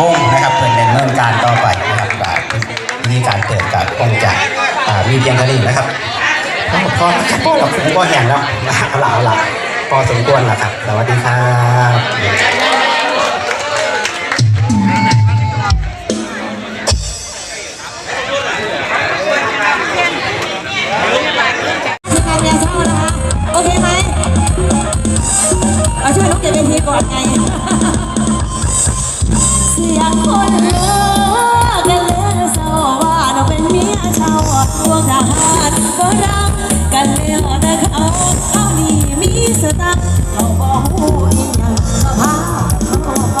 วงนะครับเพื่อนดำเนินการต่อไปนะครับวิธีการเติมกับองจะมีเพียงเท่านี้นะครับพอพอหลัแห้งแล้วเอาละเอาลพอสมควรแล้วครับ สวัสดีครับ ทหารกักกันแล้วนะเขานีมีสตัเขาบอหูอียังมาาเข้าไป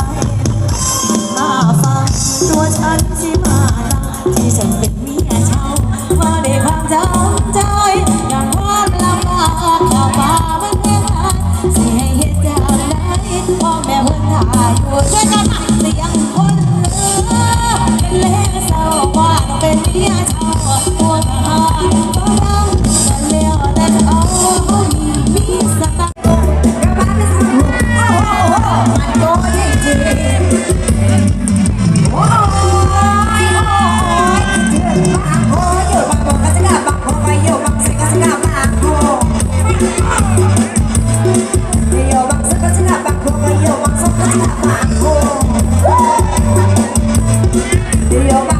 าฟังฉัน เดี๋ยว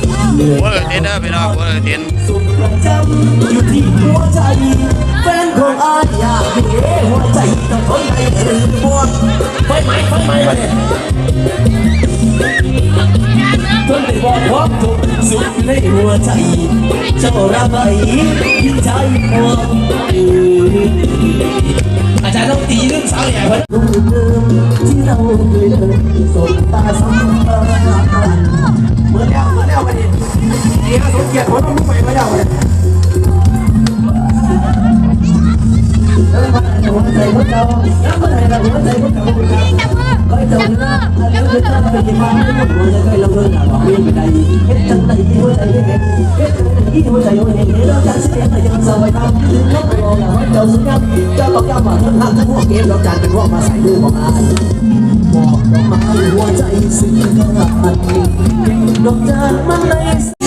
วอลเทนเดอร์พี่น้อวอลเทนสุขประจำอยู่ที่หัวใจแฟนของอาอยากมีหัวใจต้องทนไปหรือบนไฟไหม้ไฟไหม้มาเนี่ยจนได้บอกความทุกข์สุขในหัวใจ เจ้ารับไปยิ่ใจหวงอาจารย์ต้องตีเรื่องสาวใหญ่เพิ่นที่เราเคยเดินสบตาสัมผัส น่าสงเกียรติผมต้องลุกไปไม่ได้เลยหัวใจพวกเราน้ำมันให้เราหัวใจพวกเราก็จะรักแล้วก็จะไปที่บ้านที่หัวใจเราเดินหลังออกวิ่งไปได้เฮ็ดจังได๋หัวใจเฮ็ดเฮ็ดจังได๋หัวใจเฮ็ดเฮ็ดแล้วจังสิเฮ็ดแต่ยังสบายทําถึงก็บ่ล่ะให้เจ้าสุดยอดเจ้าต้องยอมว่าทั้งทางทั้งพวกเกมเราจังเป็นพวกมาใส่ดูบ่มาบอกดอกไม้หัวใจสิกระดานเก็บดอกจานมันเลย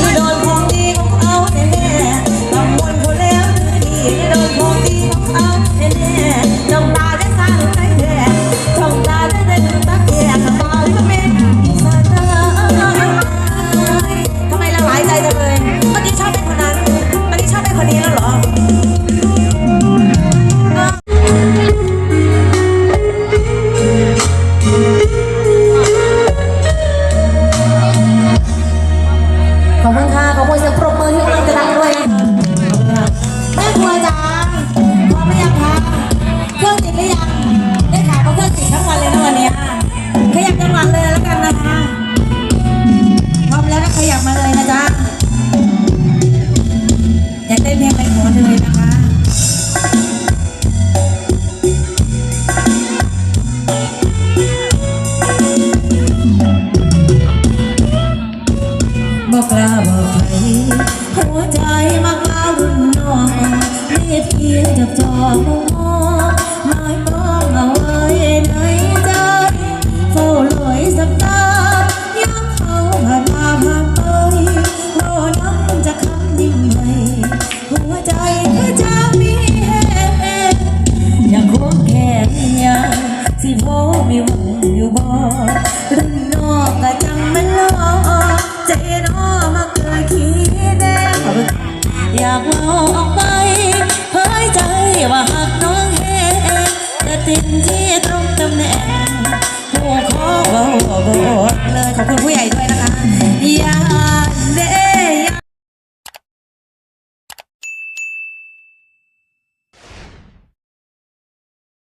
บอรุ่นนอกก็จัำมันลอใจน้อมาเกิดคิดแน่อยากเมาออกไปเฮ้ยใจว่าหักน้องเห้งแต่ติดที่ตรงตำแหน่งผู้ขอบบอกเลยขอบคุณผู้ใหญ่